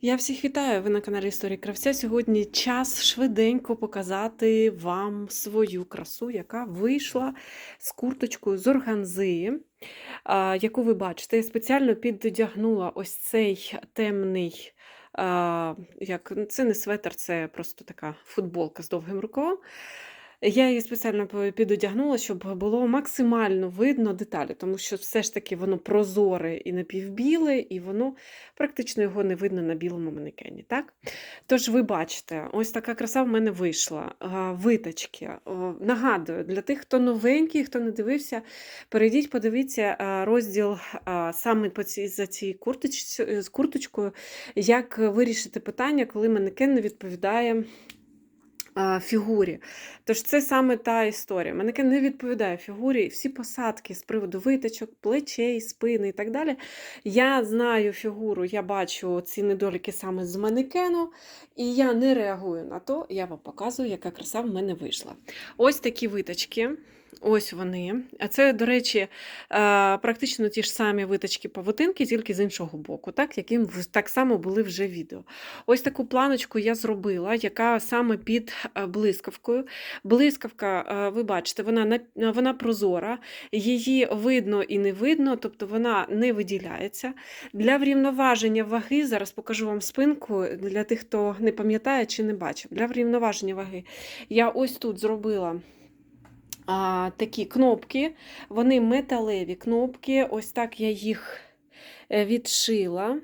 Я всіх вітаю! Ви на каналі Історії Кравця. Сьогодні час швиденько показати вам свою красу, яка вийшла з курточкою з органзи, яку ви бачите. Я спеціально піддягнула ось цей темний. Як, це не светр, це просто така футболка з довгим рукавом. Я її спеціально підодягнула, щоб було максимально видно деталі, тому що все ж таки воно прозоре і напівбіле, і воно практично його не видно на білому манекені. Так? Тож ви бачите, ось така краса в мене вийшла. А, Виточки. Нагадую, для тих, хто новенький, хто не дивився, перейдіть, подивіться розділ саме по цій, за з курточкою, як вирішити питання, коли манекен не відповідає фігурі. Тож це саме та історія. Манекен не відповідає фігурі. Всі посадки з приводу виточок, плечей, спини і так далі. Я знаю фігуру, я бачу ці недоліки саме з манекену, і я не реагую на то, я вам показую, яка краса в мене вийшла. Ось такі виточки. Ось вони. А це, до речі, е, практично ті ж самі виточки павутинки, тільки з іншого боку, так, яким так само були вже відео. Ось таку планочку я зробила, яка саме під е, блискавкою. Блискавка, е, ви бачите, вона, вона прозора, її видно і не видно, тобто вона не виділяється. Для врівноваження ваги, зараз покажу вам спинку для тих, хто не пам'ятає чи не бачив. Для врівноваження ваги я ось тут зробила а, такі кнопки, вони металеві кнопки, ось так я їх е, відшила.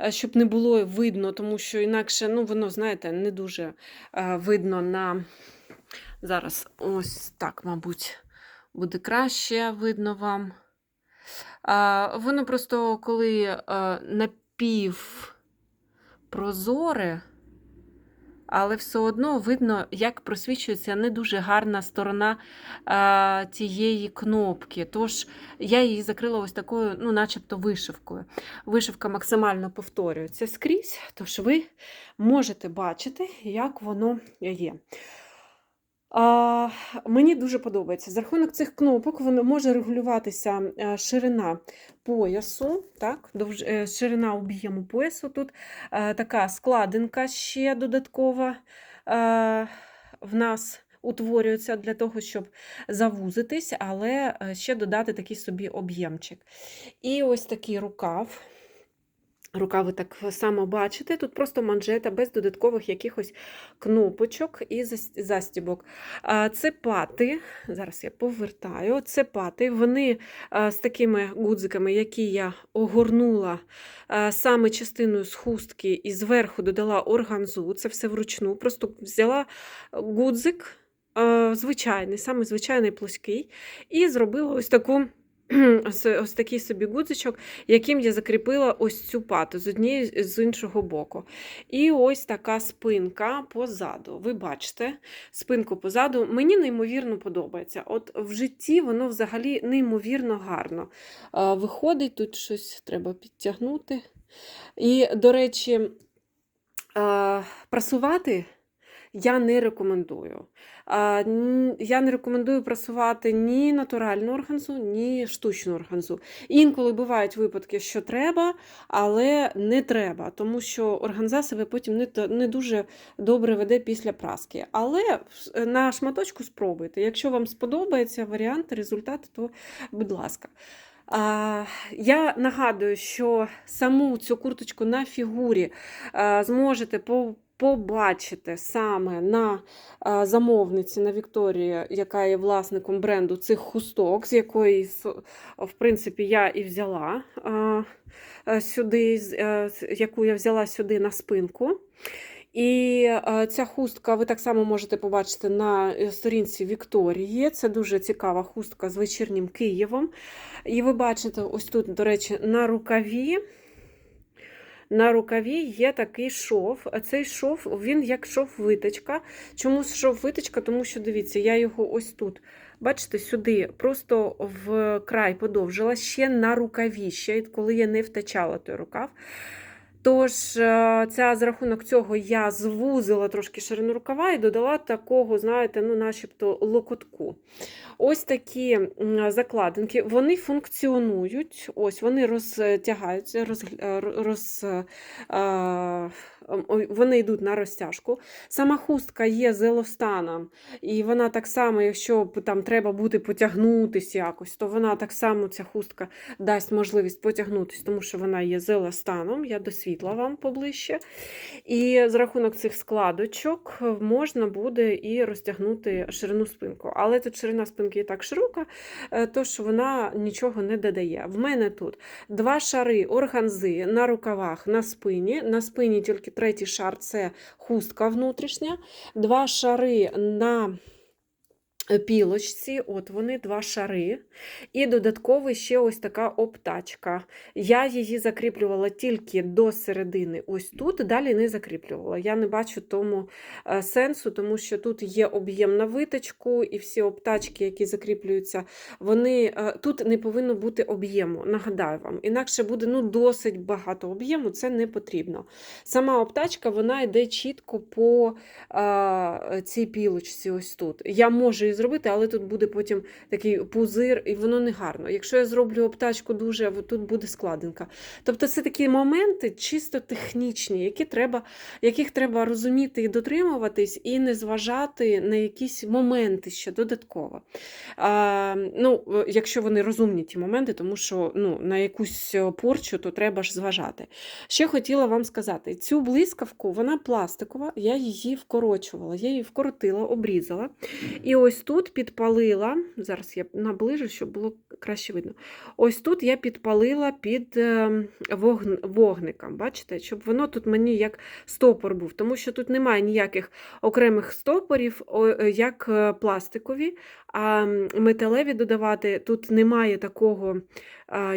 е, Щоб не було видно, тому що інакше, ну, воно, знаєте, не дуже е, видно на. Зараз ось так, мабуть, буде краще видно вам. Воно просто коли е, напівпрозоре, але все одно видно, як просвічується не дуже гарна сторона а, цієї кнопки. Тож я її закрила ось такою, ну, начебто, вишивкою. Вишивка максимально повторюється скрізь, тож ви можете бачити, як воно є. А, мені дуже подобається. За рахунок цих кнопок воно може регулюватися е, ширина поясу, так, довж... е, ширина об'єму поясу. Тут е, така складинка ще додаткова е, в нас утворюється для того, щоб завузитись, але ще додати такий собі об'ємчик. І ось такий рукав. Рука ви так само бачите, тут просто манжета без додаткових якихось кнопочок і застібок. Це пати, зараз я повертаю, це пати, вони з такими гудзиками, які я огорнула саме частиною з хустки і зверху додала органзу, це все вручну, просто взяла гудзик, звичайний, саме звичайний плоский, і зробила ось таку. Ось, ось такий собі гудзичок, яким я закріпила ось цю пату з однієї з іншого боку. І ось така спинка позаду. Ви бачите спинку позаду. Мені неймовірно подобається. От в житті воно взагалі неймовірно гарно виходить. Тут щось треба підтягнути. І, до речі, прасувати. Я не рекомендую. Я не рекомендую прасувати ні натуральну органзу, ні штучну органзу. Інколи бувають випадки, що треба, але не треба, тому що органза себе потім не, дуже добре веде після праски. Але на шматочку спробуйте. Якщо вам сподобається варіант, результат, то будь ласка. Я нагадую, що саму цю курточку на фігурі зможете по побачити саме на а, замовниці на Вікторії, яка є власником бренду цих хусток, з якої, в принципі, я і взяла а, а, сюди, е, яку я взяла сюди на спинку. І е, ця хустка ви так само можете побачити на е, сторінці Вікторії. Це дуже цікава хустка з вечірнім Києвом. І ви бачите, ось тут, до речі, на рукаві. На рукаві є такий шов. Цей шов, він як шов-виточка. Чому шов-виточка? Тому що, дивіться, я його ось тут, бачите, сюди просто в край подовжила, ще на рукаві, ще коли я не втачала той рукав. Тож, е, ця, за рахунок цього я звузила трошки ширину рукава і додала такого, знаєте, ну, начебто локотку. Ось такі закладинки, вони функціонують, ось вони розтягаються, роз, е, роз, е, е, вони йдуть на розтяжку. Сама хустка є з елостаном, і вона так само, якщо там треба буде потягнутися якось, то вона так само, ця хустка, дасть можливість потягнутися, тому що вона є з еластаном. Я до світла вам поближче. І за рахунок цих складочок можна буде і розтягнути ширину спинку. Але тут ширина спинки і так широка, е, тож вона нічого не додає. В мене тут два шари органзи на рукавах на спині. На спині тільки третій шар це хустка внутрішня, два шари на пілочці, от вони два шари, і додатково ще ось така обтачка. Я її закріплювала тільки до середини, ось тут, далі не закріплювала. Я не бачу тому е, сенсу, тому що тут є об'єм на виточку, і всі обтачки, які закріплюються, вони е, тут не повинно бути об'єму. Нагадаю вам, інакше буде ну, досить багато об'єму, це не потрібно. Сама обтачка вона йде чітко по е, цій пілочці. ось тут. Я можу зробити, але тут буде потім такий пузир, і воно не гарно. Якщо я зроблю обтачку дуже, тут буде складинка. Тобто це такі моменти чисто технічні, які треба, яких треба розуміти і дотримуватись, і не зважати на якісь моменти ще додатково. А, ну, Якщо вони розумні, ті моменти, тому що ну, на якусь порчу то треба ж зважати. Ще хотіла вам сказати: цю блискавку, вона пластикова, я її вкорочувала, я її вкоротила, обрізала. І ось тут підпалила, зараз я наближу, щоб було краще видно. Ось тут я підпалила під е, вогн, вогником, бачите, щоб воно тут мені як стопор був, тому що тут немає ніяких окремих стопорів, як е, пластикові, а металеві додавати тут немає такого,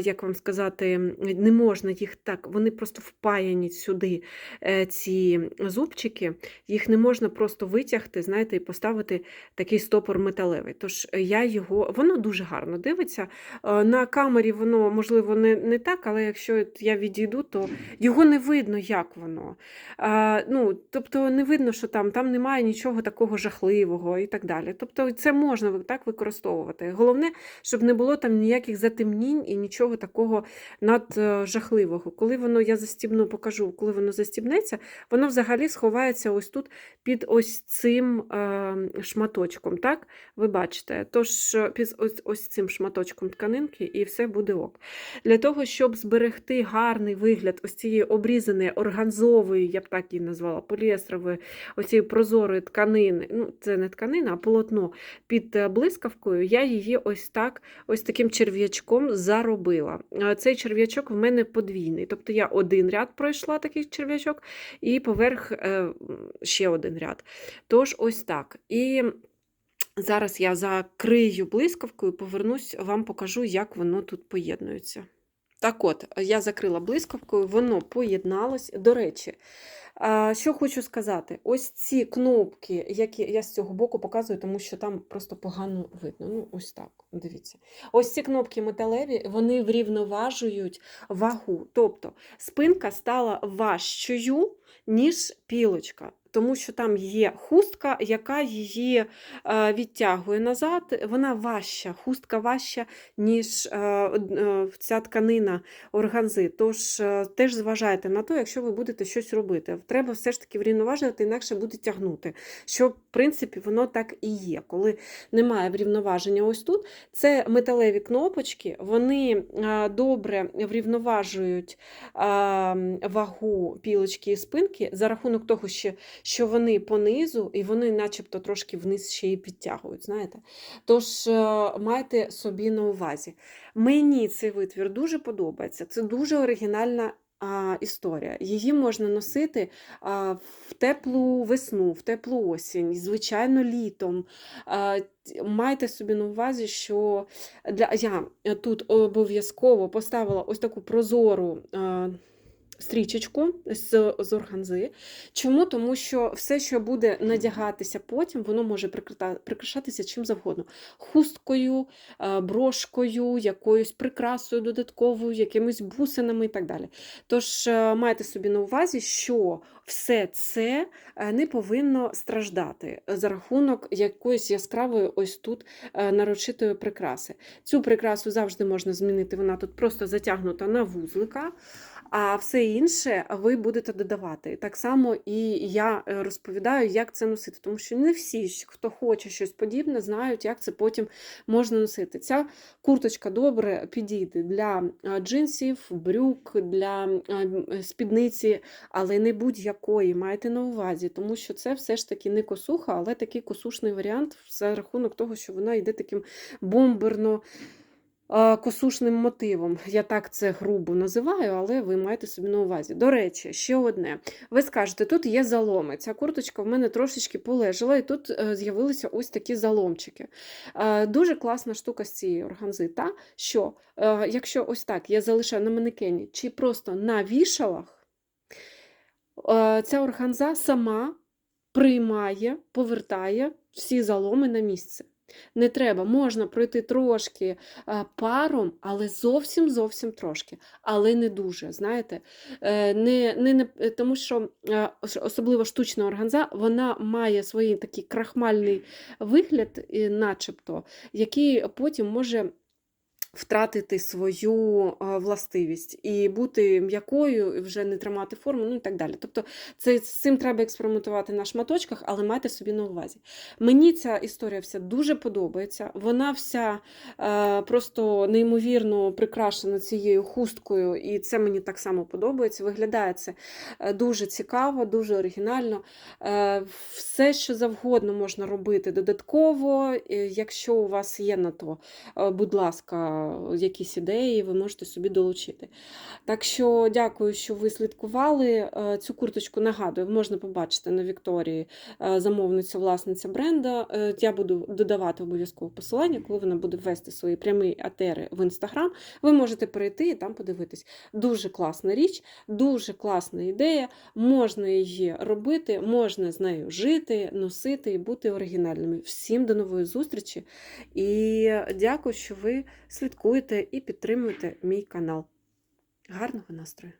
як вам сказати, не можна їх так, вони просто впаяні сюди, е, ці зубчики, їх не можна просто витягти, знаєте, і поставити такий стопор металевий. Тож я його, воно дуже гарно дивиться. Е, На камері воно, можливо, не не так, але якщо я відійду, то його не видно, як воно. Ну, Тобто не видно, що там там немає нічого такого жахливого і так далі. Тобто це можна так використовувати. Головне, щоб не було там ніяких затемнінь і нічого такого наджахливого. Коли воно я застібну, покажу, коли воно застібнеться, воно взагалі сховається ось тут під ось цим е, шматочком. так? Ви бачите, тож під ось, ось цим шматочком тканинки, і все буде ок. Для того, щоб зберегти гарний вигляд ось цієї обрізаної органзової, я б так її назвала, поліестрової, оцієї прозорої тканини, ну це не тканина, а полотно під е, блискавкою, я її ось так, ось таким черв'ячком заробила. Е, Цей черв'ячок в мене подвійний. Тобто я один ряд пройшла такий черв'ячок, і поверх е, ще один ряд. Тож, ось так. І зараз я закрию блискавкою, повернусь, вам покажу, як воно тут поєднується. Так от, я закрила блискавкою, воно поєдналось. До речі, Що хочу сказати, ось ці кнопки, які я з цього боку показую, тому що там просто погано видно. Ну, ось так, дивіться. Ось ці кнопки металеві, вони врівноважують вагу. Тобто спинка стала важчою, ніж пілочка. Тому що там є хустка, яка її е, відтягує назад. Вона важча, хустка важча, ніж е, е, ця тканина органзи. Тож теж зважайте на те, якщо ви будете щось робити. Треба все ж таки врівноважувати, інакше буде тягнути. Що, в принципі, воно так і є. Коли немає врівноваження ось тут, це металеві кнопочки, вони добре врівноважують е, вагу пілочки і спинки за рахунок того, що що вони понизу, і вони начебто трошки вниз ще й підтягують. знаєте. Тож е, майте собі на увазі. Мені цей витвір дуже подобається. Це дуже оригінальна історія. Її можна носити в теплу весну, в теплу осінь, звичайно, літом. Майте собі на увазі, що для я тут обов'язково поставила ось таку прозору. Стрічечку з, з органзи. Чому? Тому що все, що буде надягатися потім, воно може прикрашатися чим завгодно. Хусткою, е, брошкою, якоюсь прикрасою додатковою, якимись бусинами і так далі. Тож е, майте собі на увазі, що все це е, не повинно страждати за рахунок якоїсь яскравої ось тут нарочитої прикраси. Цю прикрасу завжди можна змінити, вона тут просто затягнута на вузлика. А все інше ви будете додавати. Так само і я е, розповідаю, як це носити, тому що не всі, хто хоче щось подібне, знають, як це потім можна носити. Ця курточка добре підійде для джинсів, брюк, для е, спідниці, але не будь-якої. Майте на увазі, тому що це все ж таки не косуха, але такий косушний варіант за рахунок того, що вона йде таким бомберно косушним мотивом. Я так це грубо називаю, але ви маєте собі на увазі. До речі, ще одне. Ви скажете, тут є заломи. Ця курточка в мене трошечки полежала, і тут е, з'явилися ось такі заломчики. Е, Дуже класна штука з цієї органзи, та, що е, якщо ось так я залишаю на манекені чи просто на вішалах, е, ця органза сама приймає, повертає всі заломи на місце. Не треба, можна пройти трошки е, паром, але зовсім зовсім трошки, але не дуже. Знаєте, Е, не, не, не, е, тому що особливо штучна органза, вона має свій такий крахмальний вигляд, начебто, який потім може втратити свою властивість і бути м'якою, і вже не тримати форму, ну і так далі. Тобто це, з цим треба експериментувати на шматочках, але майте собі на увазі. Мені ця історія вся дуже подобається. Вона вся е, просто неймовірно прикрашена цією хусткою, і це мені так само подобається. Виглядає це е, дуже цікаво, дуже оригінально. Е, Все, що завгодно можна робити додатково, якщо у вас є на то, е, будь ласка, якісь ідеї, ви можете собі долучити. Так що дякую, що ви слідкували. Е, Цю курточку нагадую, можна побачити на Вікторії е, замовниця, власниця бренда. Е, Я буду додавати обов'язково посилання, коли вона буде ввести свої прямі атери в інстаграм. Ви можете перейти і там подивитись. Дуже класна річ, дуже класна ідея. Можна її робити, можна з нею жити, носити і бути оригінальними. Всім до нової зустрічі і дякую, що ви слідкуєте і підтримуйте мій канал. Гарного настрою!